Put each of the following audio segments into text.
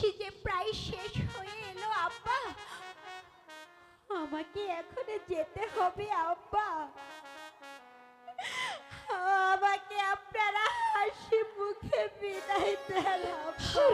বলছি যে প্রায় শেষ হয়ে এলো, আব্বা। আমাকে এখনে যেতে হবে, আব্বা। আমাকে আপনারা হাসি মুখে বিদায় দেন, আব্বা।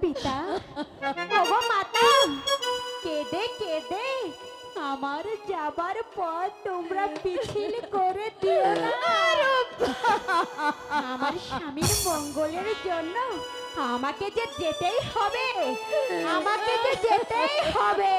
পিতা ওগো মাতা, কেঁদে কেঁদে আমার যাবার পর তোমরা পিছিল করে দিও না। আমার স্বামীর মঙ্গলের জন্য আমাকে যে যেতেই হবে, আমাকে যে যেতেই হবে।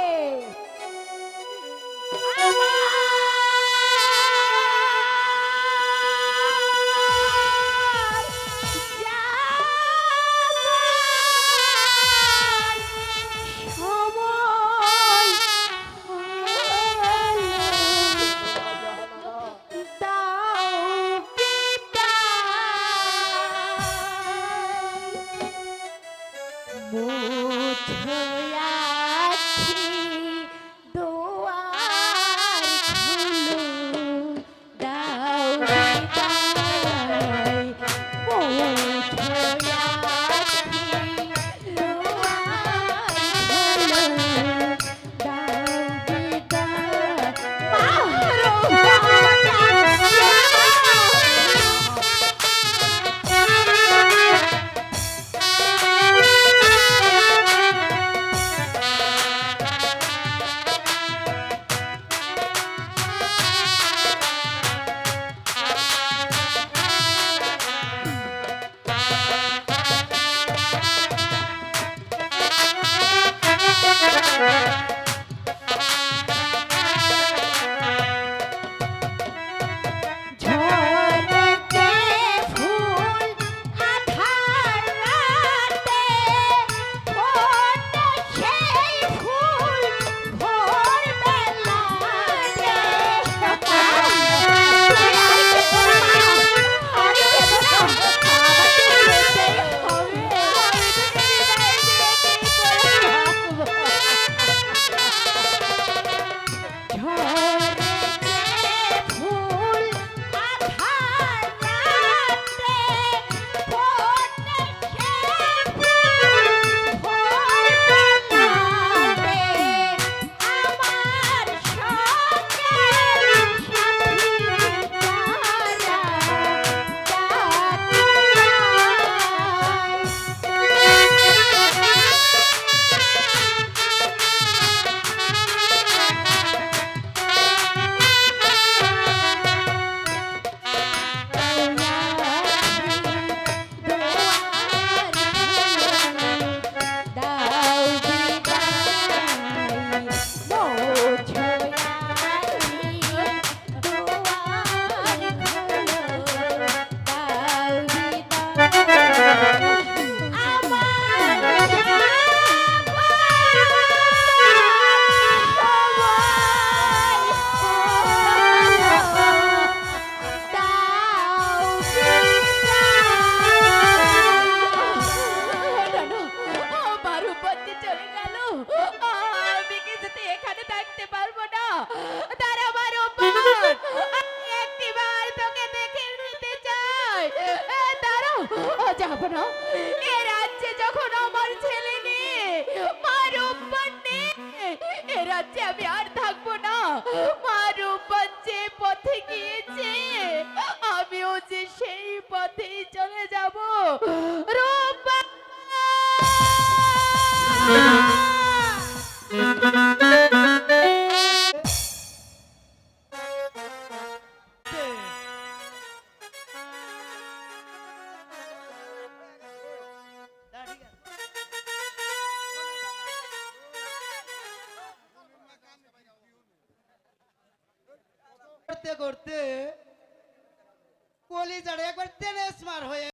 হইয়া না এ রাজ্যে যখন আমার ছেলে নেই এ রাজ্যে আমি আর থাকব না। মার অব্বান যে পথে গিয়েছে, আমিও যে সেই পথেই চলে যাব। রোববার করতে করতে কলিজার একবার তেলেস মার হয়ে